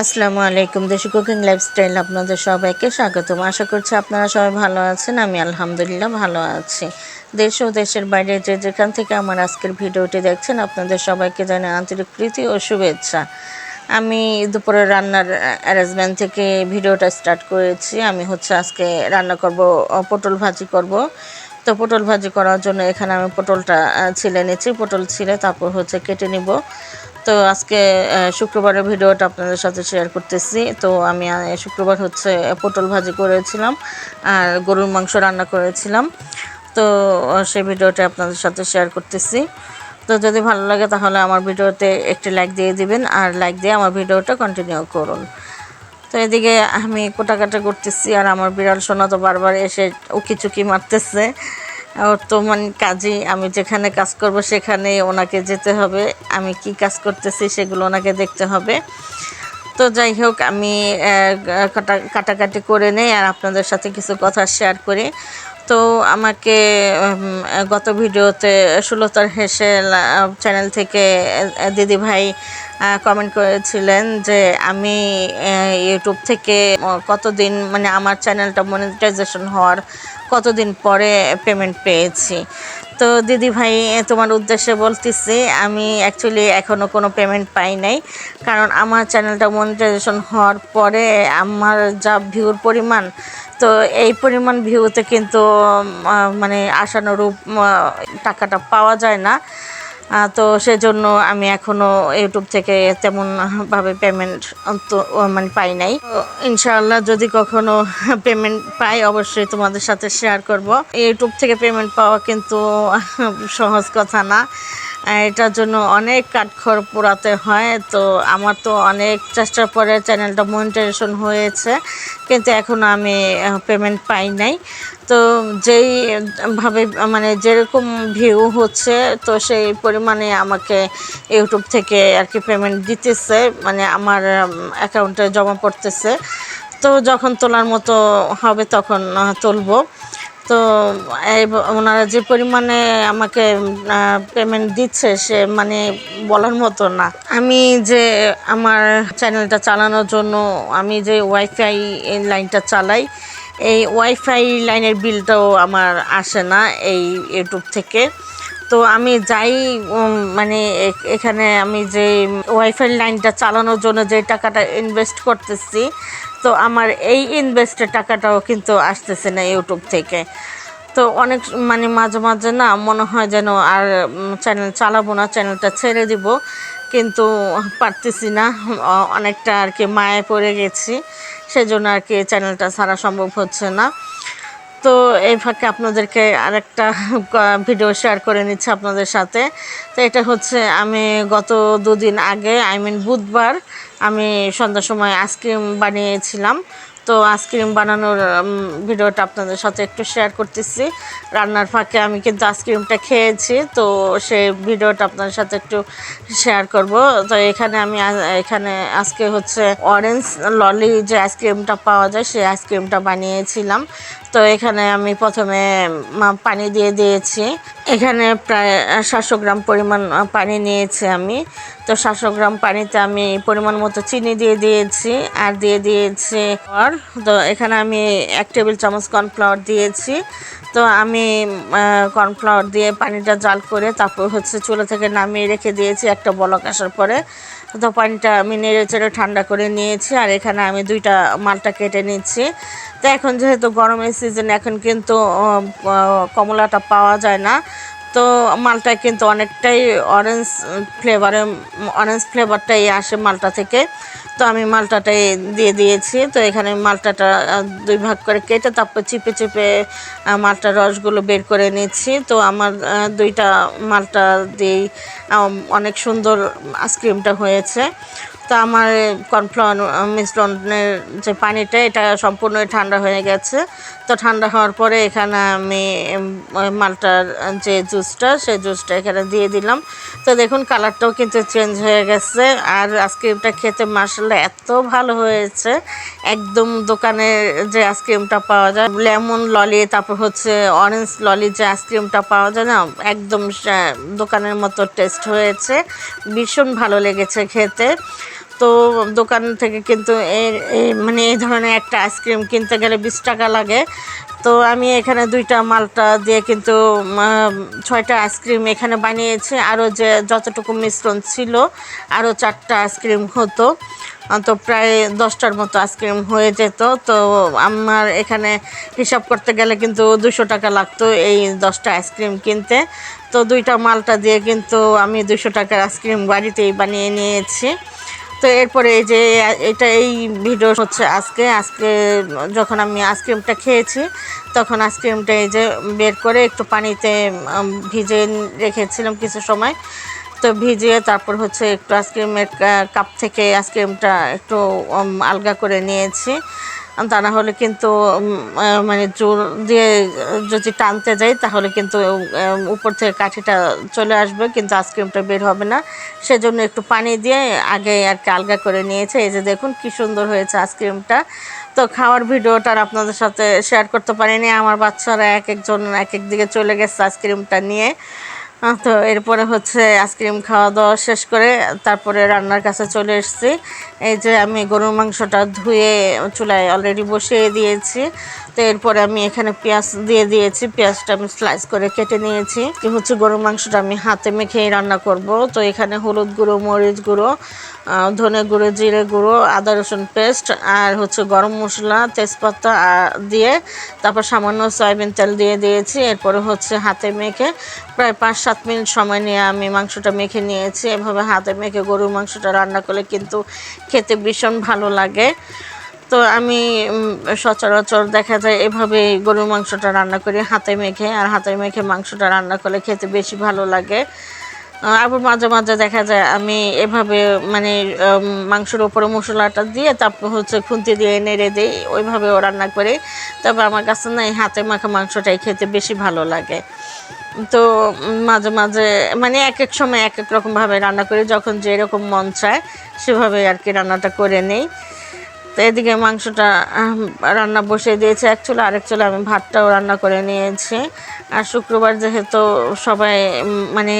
আসসালামু আলাইকুম। দেশি কুকিং লাইফস্টাইল আপনাদের সবাইকে স্বাগতম। আশা করছি আপনারা সবাই ভালো আছেন। আমি আলহামদুলিল্লাহ ভালো আছি। দেশ ও দেশের বাইরে যে যেখান থেকে আমার আজকের ভিডিওটি দেখছেন, আপনাদের সবাইকে জানাই আন্তরিক প্রীতি ও শুভেচ্ছা। আমি দুপুরে রান্নার অ্যারেঞ্জমেন্ট থেকে ভিডিওটা স্টার্ট করেছি। আমি হচ্ছে আজকে রান্না করব পটল ভাজি করব। তো পটল ভাজি করার জন্য এখানে আমি পটলটা ছিলে নিচ্ছি। পটল ছিলে তারপর হচ্ছে কেটে নিব। তো আজকে শুক্রবারের ভিডিওটা আপনাদের সাথে শেয়ার করতেছি। তো আমি শুক্রবার হচ্ছে পটল ভাজি করেছিলাম আর গরুর মাংস রান্না করেছিলাম। তো সেই ভিডিওটা আপনাদের সাথে শেয়ার করতেছি। তো যদি ভালো লাগে তাহলে আমার ভিডিওতে একটি লাইক দিয়ে দিবেন আর লাইক দিয়ে আমার ভিডিওটা কন্টিনিউ করুন। তো এদিকে আমি কোটাকাটা করতেছি আর আমার বিড়াল সোনা তো বারবার এসে উকি চুকি মারতেছে। ওর তো মানে কাজই আমি যেখানে কাজ করব সেখানে ওনাকে যেতে হবে। আমি কি কাজ করতেছি সেগুলো ওনাকে দেখতে হবে। তো যাই হোক, আমি কাটা কাটাকাটি করে নেই আর আপনাদের সাথে কিছু কথা শেয়ার করি। তো আমাকে গত ভিডিওতে সুলতার হেসে চ্যানেল থেকে দিদি ভাই কমেন্ট করেছিলেন যে আমি ইউটিউব থেকে কতদিন মানে আমার চ্যানেলটা মনিটাইজেশন হওয়ার কতদিন পরে পেমেন্ট পেয়েছি। তো দিদি ভাই তোমার উদ্দেশ্যে বলতেছি, আমি অ্যাকচুয়ালি এখনও কোনো পেমেন্ট পাই নাই। কারণ আমার চ্যানেলটা মনিটাইজেশন হওয়ার পরে আমার যা ভিউর পরিমাণ, তো এই পরিমাণ ভিউতে কিন্তু মানে আশানুরূপ টাকাটা পাওয়া যায় না। তো সেজন্য আমি এখনও ইউটিউব থেকে তেমনভাবে পেমেন্ট তো মানে পাই নাই। ইনশাআল্লাহ যদি কখনো পেমেন্ট পাই, অবশ্যই তোমাদের সাথে শেয়ার করব। ইউটিউব থেকে পেমেন্ট পাওয়া কিন্তু সহজ কথা না। এটার জন্য অনেক কাঠখড় পোড়াতে হয়। তো আমার তো অনেক চেষ্টার পরে চ্যানেলটা মনিটাইজেশন হয়েছে, কিন্তু এখনও আমি পেমেন্ট পাই নাই। তো যেই, ভাবে মানে যেরকম ভিউ হচ্ছে, তো সেই পরিমাণে আমাকে ইউটিউব থেকে আর কি পেমেন্ট দিতেছে। মানে আমার অ্যাকাউন্টে জমা পড়তেছে। তো যখন তোলার মতো হবে তখন তুলবো। তো ওনারা যে পরিমাণে আমাকে পেমেন্ট দিচ্ছে সে মানে বলার মতো না। আমি যে আমার চ্যানেলটা চালানোর জন্য, আমি যে ওয়াইফাই লাইনটা চালাই, এই ওয়াইফাই লাইনের বিলটাও আমার আসে না এই ইউটিউব থেকে। তো আমি যাই মানে এখানে আমি যে ওয়াইফাই লাইনটা চালানোর জন্য যে টাকাটা ইনভেস্ট করতেছি, তো আমার এই ইনভেস্টের টাকাটাও কিন্তু আসতেছে না ইউটিউব থেকে। তো অনেক মানে মাঝে মাঝে না মনে হয় যেন আর চ্যানেল চালাবো না চ্যানেলটা ছেড়ে দিব, কিন্তু পারতেছি না অনেকটা আর কি মায়ে পড়ে গেছি, সেজন্য আর কি চ্যানেলটা ছাড়া সম্ভব হচ্ছে না। তো এই ফাঁকে আপনাদেরকে আরেকটা ভিডিও শেয়ার করে নিচ্ছি আপনাদের সাথে। তো এটা হচ্ছে, আমি গত দুদিন আগে আই মিন বুধবার, আমি সন্ধ্যার সময় আইসক্রিম বানিয়েছিলাম। তো আইসক্রিম বানানোর ভিডিওটা আপনাদের সাথে একটু শেয়ার করতেছি। রান্নার ফাঁকে আমি কিন্তু আইসক্রিমটা খেয়েছি, তো সেই ভিডিওটা আপনাদের সাথে একটু শেয়ার করব। তো এখানে আমি, এখানে আজকে হচ্ছে অরেঞ্জ ললি যে আইসক্রিমটা পাওয়া যায়, সেই আইসক্রিমটা বানিয়েছিলাম। তো এখানে আমি প্রথমে পানি দিয়ে দিয়েছি। এখানে প্রায় সাতশো গ্রাম পরিমাণ পানি নিয়েছি আমি। তো সাতশো গ্রাম পানিতে আমি পরিমাণ মতো চিনি দিয়ে দিয়েছি আর দিয়ে দিয়েছি আর, তো এখানে আমি এক টেবিল চামচ কর্নফ্লাওয়ার দিয়েছি। তো আমি কর্নফ্লাওয়ার দিয়ে পানিটা জাল করে তারপর হচ্ছে চুলা থেকে নামিয়ে রেখে দিয়েছি একটা বলক আসার পরে। তো পানিটা আমি নেড়ে চেড়ে ঠান্ডা করে নিয়েছি, আর এখানে আমি দুইটা মালটা কেটে নিচ্ছি। তো এখন যেহেতু গরমের সিজন এখন কিন্তু কমলাটা পাওয়া যায় না। তো মালটা কিন্তু অনেকটাই অরেঞ্জ ফ্লেভারে অরেঞ্জ ফ্লেভারটাই আসে মালটা থেকে। তো আমি মালটাটাই দিয়ে দিয়েছি। তো এখানে মালটাটা দুই ভাগ করে কেটে তারপর চিপে চিপে মালটার রসগুলো বের করে নিচ্ছি। তো আমার দুইটা মালটা দিয়েই অনেক সুন্দর আইসক্রিমটা হয়েছে। তো আমার কর্নফ্লাওয়ার মিশ্রণের যে পানিটা, এটা সম্পূর্ণ ঠান্ডা হয়ে গেছে। তো ঠান্ডা হওয়ার পরে এখানে আমি মালটার যে জুসটা, সেই জুসটা এখানে দিয়ে দিলাম। তো দেখুন, কালারটাও কিন্তু চেঞ্জ হয়ে গেছে। আর আইসক্রিমটা খেতে মাসাল্লাহ এত ভালো হয়েছে। একদম দোকানের যে আইসক্রিমটা পাওয়া যায়, লেমন ললি, তারপর হচ্ছে অরেঞ্জ ললি যে আইসক্রিমটা পাওয়া যায় না, একদম দোকানের মতো টেস্ট হয়েছে। ভীষণ ভালো লেগেছে খেতে। তো দোকান থেকে কিন্তু মানে এই ধরনের একটা আইসক্রিম কিনতে গেলে বিশ টাকা লাগে। তো আমি এখানে দুইটা মালটা দিয়ে কিন্তু ছয়টা আইসক্রিম এখানে বানিয়েছি। আরও যে যতটুকু মিশ্রণ ছিল, আরও চারটা আইসক্রিম হতো। তো প্রায় দশটার মতো আইসক্রিম হয়ে যেত। তো আমার এখানে হিসাব করতে গেলে কিন্তু দুশো টাকা লাগতো এই দশটা আইসক্রিম কিনতে। তো দুইটা মালটা দিয়ে কিন্তু আমি দুশো টাকার আইসক্রিম বাড়িতেই বানিয়ে নিয়েছি। তো এরপরে এই যে, এটা এই ভিডিও হচ্ছে আজকে। আজকে যখন আমি আইসক্রিমটা খেয়েছি, তখন আইসক্রিমটা এই যে বের করে একটু পানিতে ভিজে রেখেছিলাম কিছু সময়। তো ভিজিয়ে তারপর হচ্ছে একটু আইসক্রিমের কাপ থেকে আইসক্রিমটা একটু আলগা করে নিয়েছি। তা না হলে কিন্তু মানে জোর দিয়ে যদি টানতে যাই, তাহলে কিন্তু উপর থেকে কাঠিটা চলে আসবে, কিন্তু আইসক্রিমটা বের হবে না। সেজন্য একটু পানি দিয়ে আগে আর কি আলগা করে নিয়েছে। এই যে দেখুন কি সুন্দর হয়েছে আইসক্রিমটা। তো খাওয়ার ভিডিওটা আপনাদের সাথে শেয়ার করতে পারিনি। আমার বাচ্চারা এক একজন এক এক দিকে চলে গেছে আইসক্রিমটা নিয়ে। তো এরপরে হচ্ছে আইসক্রিম খাওয়া দাওয়া শেষ করে তারপরে রান্নার কাছে চলে এসেছি। এই যে আমি গরুর মাংসটা ধুয়ে চুলায় অলরেডি বসিয়ে দিয়েছি। তো এরপরে আমি এখানে পেঁয়াজ দিয়ে দিয়েছি। পেঁয়াজটা আমি স্লাইস করে কেটে নিয়েছি। হচ্ছে গরুর মাংসটা আমি হাতে মেখেই রান্না করব। তো এখানে হলুদ গুঁড়ো, মরিচ গুঁড়ো ধনে গুঁড়ো, জিরে গুঁড়ো, আদা রসুন পেস্ট আর হচ্ছে গরম মশলা, তেজপাতা দিয়ে তারপর সামান্য সয়াবিন তেল দিয়ে দিয়েছি। এরপরে হচ্ছে হাতে মেখে প্রায় পাঁচ সাত মিনিট সময় নিয়ে আমি মাংসটা মেখে নিয়েছি। এভাবে হাতে মেখে গরুর মাংসটা রান্না করলে কিন্তু খেতে ভীষণ ভালো লাগে। তো আমি সচরাচর দেখা যায় এভাবে গরুর মাংসটা রান্না করি হাতে মেখে। আর হাতে মেখে মাংসটা রান্না করলে খেতে বেশি ভালো লাগে। আবার মাঝে মাঝে দেখা যায় আমি এভাবে মানে মাংসের উপরে মশলাটা দিয়ে তারপর হচ্ছে খুন্তি দিয়ে নেড়ে দিই ওইভাবেও রান্না করি। তবে আমার কাছে না, এই হাতে মাখা মাংসটাই খেতে বেশি ভালো লাগে। তো মাঝে মাঝে মানে এক এক সময় এক এক রকমভাবে রান্না করি, যখন যেরকম মন চায় সেভাবে আর কি রান্নাটা করে নেই। তো এদিকে মাংসটা রান্না বসিয়ে দিয়েছি, এক চুলা আরেক চুলা আমি ভাতটাও রান্না করে নিয়েছি। আর শুক্রবার যেহেতু সবাই মানে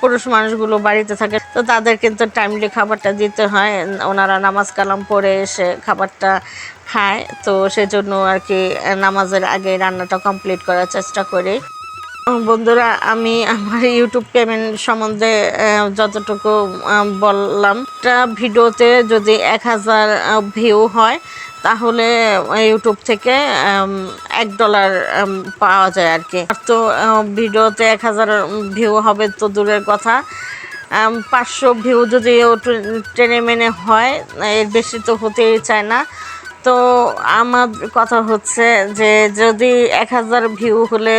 পুরুষ মানুষগুলো বাড়িতে থাকে, তো তাদের কিন্তু টাইমলি খাবারটা দিতে হয়। ওনারা নামাজ কালাম পড়ে এসে খাবারটা খায়, তো সেজন্য আর কি, নামাজের আগে রান্নাটা কমপ্লিট করার চেষ্টা করি। বন্ধুরা, আমি আমার ইউটিউব পেমেন্ট সম্বন্ধে যতটুকু বললাম ভিডিওতে যদি এক হাজার ভিউ হয় তাহলে ইউটিউব থেকে এক ডলার পাওয়া যায় আর কি। তো ভিডিওতে এক হাজার ভিউ হবে তো দূরের কথা। পাঁচশো ভিউ যদি টেনে মেনে হয়, এর বেশি তো হতেই চায় না। তো, আমার কথা হচ্ছে যে, যদি এক হাজার ভিউ হলে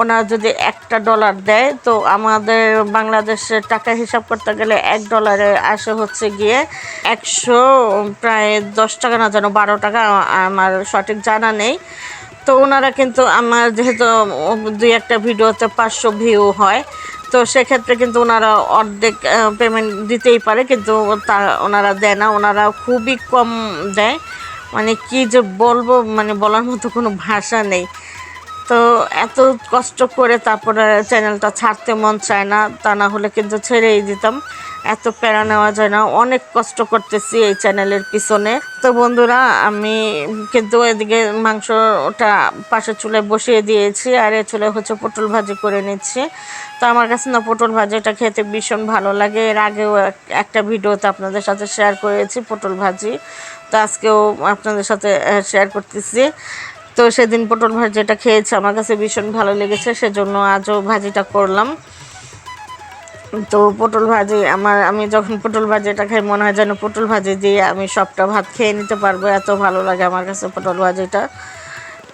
ওনারা যদি একটা ডলার দেয়, তো আমাদের বাংলাদেশের টাকা হিসাব করতে গেলে এক ডলারে আসে হচ্ছে গিয়ে একশো, প্রায় দশ টাকা না যেন বারো টাকা, আমার সঠিক জানা নেই। তো ওনারা কিন্তু আমার যেহেতু দুই একটা ভিডিওতে পাঁচশো ভিউ হয়, তো সেক্ষেত্রে কিন্তু ওনারা অর্ধেক পেমেন্ট দিতেই পারে, কিন্তু তা ওনারা দেয় না। ওনারা খুবই কম দেয়। মানে কি যে বলব মানে বলার মতো কোনো ভাষা নেই। তো এত কষ্ট করে তারপরে চ্যানেলটা ছাড়তে মন চায় না, তা না হলে কিন্তু ছেড়েই দিতাম। এত প্যারা নেওয়া যায় না, অনেক কষ্ট করতেছি এই চ্যানেলের পিছনে। তো বন্ধুরা, আমি কিন্তু এদিকে মাংসটা পাশের চুলায় বসিয়ে দিয়েছি, আর এ চুলে হচ্ছে পটল ভাজি করে নিচ্ছি। তো আমার কাছে না পটল ভাজিটা খেতে ভীষণ ভালো লাগে। এর আগেও এক- একটা ভিডিওতে আপনাদের সাথে শেয়ার করেছি পটল ভাজি। তো আজকেও আপনাদের সাথে শেয়ার করতেছি। তো সেদিন পটল ভাজিটা খেয়েছে, আমার কাছে ভীষণ ভালো লেগেছে, সেজন্য আজও ভাজিটা করলাম। তো পটল ভাজি, আমার, আমি যখন পটল ভাজিটা খাই, মনে হয় যেন পটল ভাজি দিয়ে আমি সবটা ভাত খেয়ে নিতে পারব, এত ভালো লাগে আমার কাছে পটল ভাজিটা।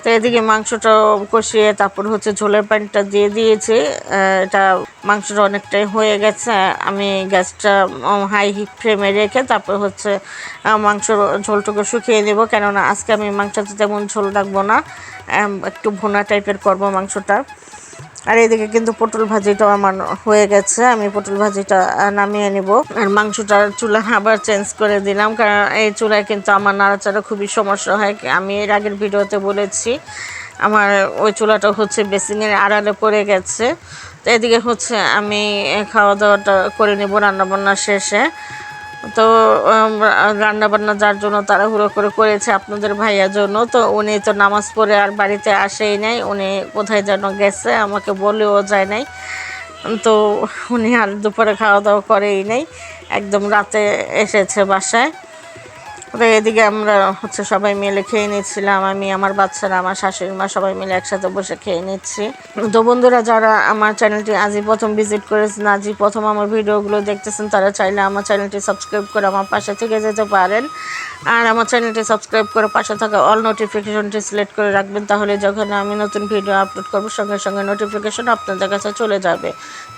তো এদিকে মাংসটা কষিয়ে তারপর হচ্ছে ঝোলের পানিটা দিয়ে দিয়েছি। এটা মাংসটা অনেকটাই হয়ে গেছে। আমি গ্যাসটা হাই হিট ফ্লেমে রেখে তারপর হচ্ছে মাংস ঝোলটুকু শুকিয়ে নেব। কেননা আজকে আমি মাংসটা তেমন ঝোল রাখব না। একটু ভোনা টাইপের করব মাংসটা। আর এদিকে কিন্তু পটল ভাজিটাও আমার হয়ে গেছে। আমি পটল ভাজিটা নামিয়ে নিব। আর মাংসটার চুলা আবার চেঞ্জ করে দিলাম, কারণ এই চুলায় কিন্তু আমার নাড়াচাড়া খুবই সমস্যা হয়। আমি এর আগের ভিডিওতে বলেছি, আমার ওই চুলাটা হচ্ছে বেসিংয়ের আড়ালে পড়ে গেছে। তো এদিকে হচ্ছে আমি খাওয়া দাওয়াটা করে নেব রান্নাবান্না শেষে। তো রান্না বান্না যার জন্য তাড়াহুড়ো করে করেছে আপনাদের ভাইয়ার জন্য, তো উনি তো নামাজ পড়ে আর বাড়িতে আসেই নাই, উনি কোথায় যেন গেছে, আমাকে বলেও যায় নাই। তো উনি আর দুপুরে খাওয়া দাওয়া করেই নাই, একদম রাতে এসেছে বাসায়। তো এদিকে আমরা হচ্ছে সবাই মিলে খেয়ে নিচ্ছিলাম। আমি, আমার বাচ্চারা, আমার শাশুড়ি মা সবাই মিলে একসাথে বসে খেয়ে নিচ্ছি। তো বন্ধুরা, যারা আমার চ্যানেলটি আজই প্রথম ভিজিট করেছেন, আজই প্রথম আমার ভিডিওগুলো দেখতেছেন, তারা চাইলে আমার চ্যানেলটি সাবস্ক্রাইব করে আমার পাশে থেকে যেতে পারেন। আর আমার চ্যানেলটি সাবস্ক্রাইব করে পাশে থাকা অল নোটিফিকেশনটি সিলেক্ট করে রাখবেন, তাহলে যখন আমি নতুন ভিডিও আপলোড করব, সঙ্গে সঙ্গে নোটিফিকেশন আপনাদের কাছে চলে যাবে।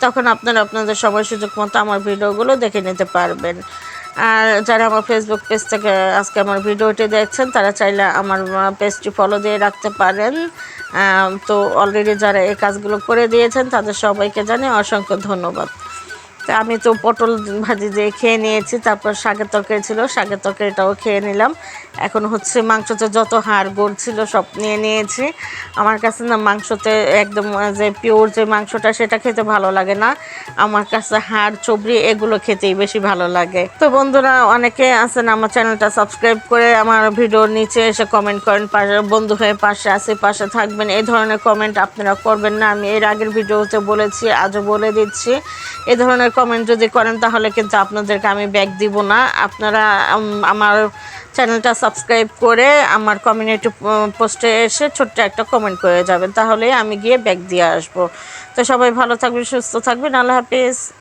তখন আপনারা আপনাদের সময় সুযোগ মতো আমার ভিডিওগুলো দেখে নিতে পারবেন। আর যারা আমার ফেসবুক পেজ থেকে আজকে আমার ভিডিওটি দেখছেন, তারা চাইলে আমার পেজটি ফলো দিয়ে রাখতে পারেন। তো অলরেডি যারা এই কাজগুলো করে দিয়েছেন, তাদের সবাইকে জানিয়ে অসংখ্য ধন্যবাদ। তো আমি তো পটল ভাজি দিয়ে খেয়ে নিয়েছি, তারপর শাকের তরকারি ছিল, শাকের তরকারিটাও খেয়ে নিলাম। এখন হচ্ছে মাংসতে যত হাড় গোড় ছিল সব নিয়ে নিয়েছি। আমার কাছে না মাংসতে একদম যে পিওর যে মাংসটা সেটা খেতে ভালো লাগে না। আমার কাছে হাড়, চবড়ি এগুলো খেতেই বেশি ভালো লাগে। তো বন্ধুরা, অনেকে আছেন আমার চ্যানেলটা সাবস্ক্রাইব করে আমার ভিডিওর নিচে এসে কমেন্ট করেন, পাশে বন্ধু হয়ে পাশে আসে পাশে থাকবেন। এই ধরনের কমেন্ট আপনারা করবেন না। আমি এর আগের ভিডিওতে বলেছি, আজও বলে দিচ্ছি। এ ধরনের কমেন্ট যদি করেন তাহলে কিন্তু আপনাদেরকে আমি ব্যাগ দিব না। আপনারা আমার চ্যানেলটা সাবস্ক্রাইব করে আমার কমিউনিটি পোস্টে এসে ছোট্ট একটা কমেন্ট করে যাবেন। তাহলে আমি গিয়ে ব্যাগ দিয়ে আসব। তো সবাই ভালো থাকবেন, সুস্থ থাকবেন। আল্লাহ হাফিজ।